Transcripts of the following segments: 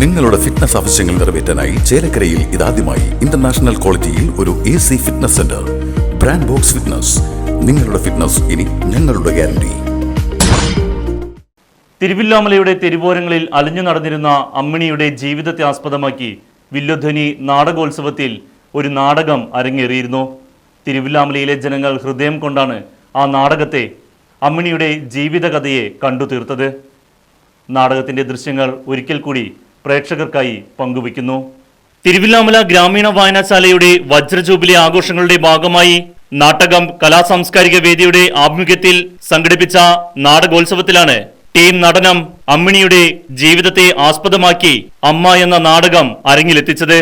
നിങ്ങളുടെ ഫിറ്റ്നസ് ആവശ്യങ്ങൾ നിറവേറ്റാനായി ചേലക്കരയിൽ ഇതാദ്യമായി ഇന്റർനാഷണൽ ക്വാളിറ്റിയിൽ ഒരു A C fitness centre brand box fitness നിങ്ങളുടെ ഫിറ്റ്നസ് ഇനി ഞങ്ങളുടെ ഗ്യാരണ്ടി തിരുവില്ലാമലയുടെ തെരുവോരങ്ങളിൽ അലഞ്ഞു നടന്നിരുന്ന അമ്മിണിയുടെ ജീവിതത്തെ ആസ്പദമാക്കി വില്ലുധ്വനി നാടകോത്സവത്തിൽ ഒരു നാടകം അരങ്ങേറിയിരുന്നു. തിരുവില്ലാമലയിലെ ജനങ്ങൾ ഹൃദയം കൊണ്ടാണ് ആ നാടകത്തെ അമ്മിണിയുടെ ജീവിതകഥയെ കണ്ടു തീർത്തത്. നാടകത്തിന്റെ ദൃശ്യങ്ങൾ ഒരിക്കൽ കൂടി പ്രേക്ഷകർക്കായി പങ്കുവയ്ക്കുന്നു. തിരുവില്ലാമല ഗ്രാമീണ വായനശാലയുടെ വജ്രജൂബിലി ആഘോഷങ്ങളുടെ ഭാഗമായി നാടകം കലാസാംസ്കാരിക വേദിയുടെ ആഭിമുഖ്യത്തിൽ സംഘടിപ്പിച്ച നാടകോത്സവത്തിലാണ് ടീം നടനം അമ്മിണിയുടെ ജീവിതത്തെ ആസ്പദമാക്കി അമ്മ എന്ന നാടകം അരങ്ങിലെത്തിച്ചത്.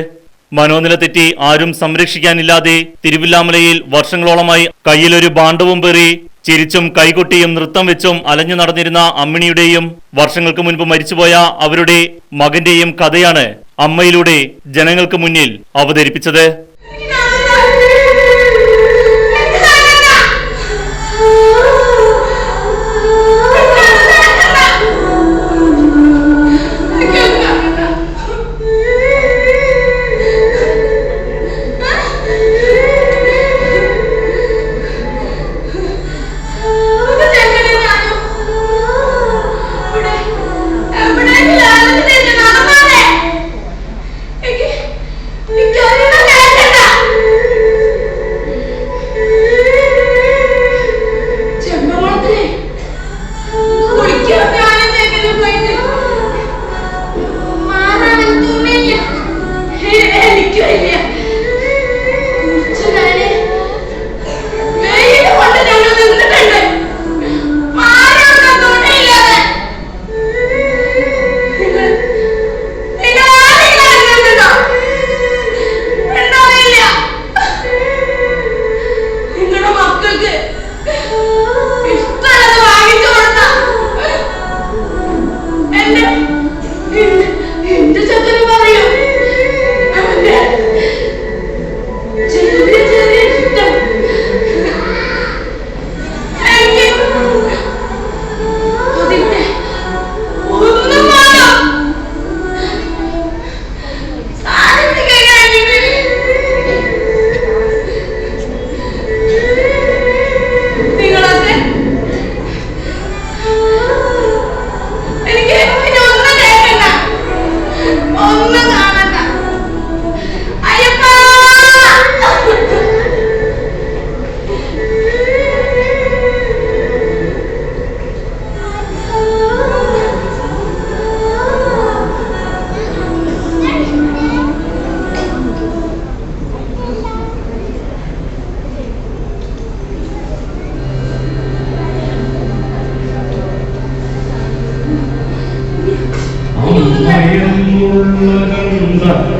മനോനില തെറ്റി ആരും സംരക്ഷിക്കാനില്ലാതെ തിരുവില്ലാമലയിൽ വർഷങ്ങളോളമായി കയ്യിലൊരു ബാണ്ഡവും പേറി ചിരിച്ചും കൈകൊട്ടിയും നൃത്തം വെച്ചും അലഞ്ഞു നടന്നിരുന്ന അമ്മിണിയുടെയും വർഷങ്ങൾക്ക് മുൻപ് മരിച്ചുപോയ അവരുടെ മകന്റെയും കഥയാണ് അമ്മയിലൂടെ ജനങ്ങൾക്ക് മുന്നിൽ അവതരിപ്പിച്ചത്.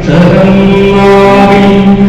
ചെക്കുമാർക്ക്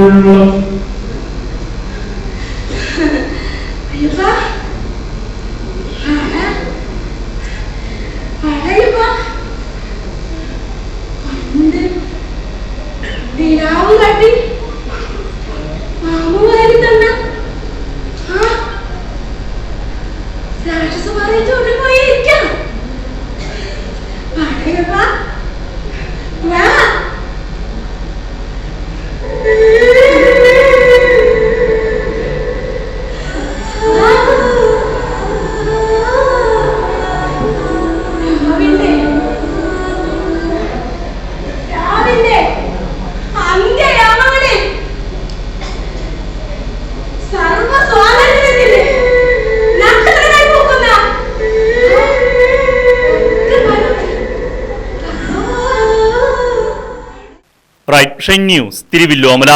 buyurulur. Right shine news Thiruvilwamala